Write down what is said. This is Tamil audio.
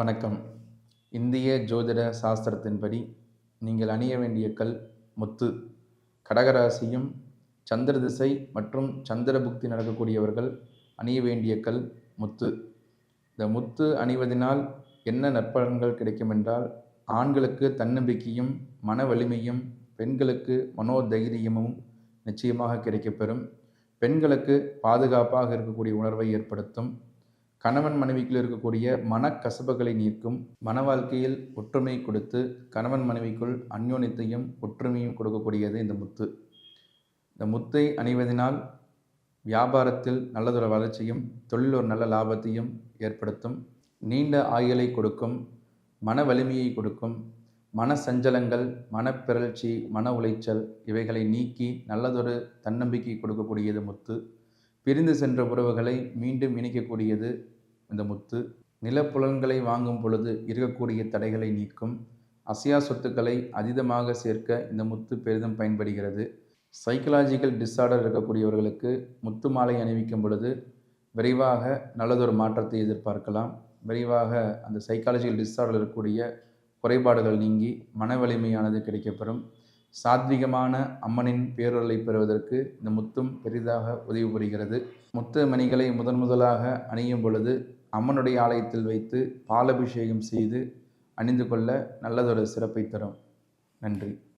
வணக்கம். இந்திய ஜோதிட சாஸ்திரத்தின்படி நீங்கள் அணிய வேண்டிய கல் முத்து. கடகராசியும் சந்திர திசை மற்றும் சந்திர புக்தி நடக்கக்கூடியவர்கள் அணிய வேண்டிய கல் முத்து. இந்த முத்து அணிவதனால் என்ன நற்பலன்கள் கிடைக்கும் என்றால் ஆண்களுக்கு தன்னம்பிக்கையும் மன வலிமையும் பெண்களுக்கு மனோதைரியமும் நிச்சயமாக கிடைக்கப்பெறும். பெண்களுக்கு பாதுகாப்பாக இருக்கக்கூடிய உணர்வை ஏற்படுத்தும். கணவன் மனைவிக்குள் இருக்கக்கூடிய மனக்கசப்புகளை நீக்கும் மன வாழ்க்கையில் ஒற்றுமை கொடுத்து கணவன் மனைவிக்குள் அந்யோன்யத்தையும் ஒற்றுமையும் கொடுக்கக்கூடியது இந்த முத்து. இந்த முத்தை அணிவதனால் வியாபாரத்தில் நல்லதொரு வளர்ச்சியும் தொழில் ஒரு நல்ல லாபத்தையும் ஏற்படுத்தும். நீண்ட ஆயுளை கொடுக்கும் மன வலிமையை கொடுக்கும் மன சஞ்சலங்கள் மனப்பிறழ்ச்சி மன உளைச்சல் இவைகளை நீக்கி நல்லதொரு தன்னம்பிக்கை கொடுக்கக்கூடியது முத்து. பிரிந்து சென்ற உறவுகளை மீண்டும் இணைக்கக்கூடியது இந்த முத்து நிலப்புலன்களை வாங்கும் பொழுது இருக்கக்கூடிய தடைகளை நீக்கும். அசையா சொத்துக்களை அதீதமாக சேர்க்க இந்த முத்து பெரிதும் பயன்படுகிறது. சைக்கலாஜிக்கல் டிஸார்டர் இருக்கக்கூடியவர்களுக்கு முத்து மாலை அணிவிக்கும் பொழுது விரைவாக நல்லதொரு மாற்றத்தை எதிர்பார்க்கலாம். விரைவாக அந்த சைக்காலஜிக்கல் டிஸார்டர் இருக்கக்கூடிய குறைபாடுகள் நீங்கி மன வலிமையானது கிடைக்கப்பெறும். சாத்விகமான அம்மனின் பேரொருளை பெறுவதற்கு இந்த முத்தும் பெரிதாக உதவி புரிகிறது. முத்து மணிகளை முதன் முதலாக அணியும் பொழுது அம்மனுடைய ஆலயத்தில் வைத்து பாலபிஷேகம் செய்து அணிந்து கொள்ள நல்லதொரு சிறப்பை தரும். நன்றி.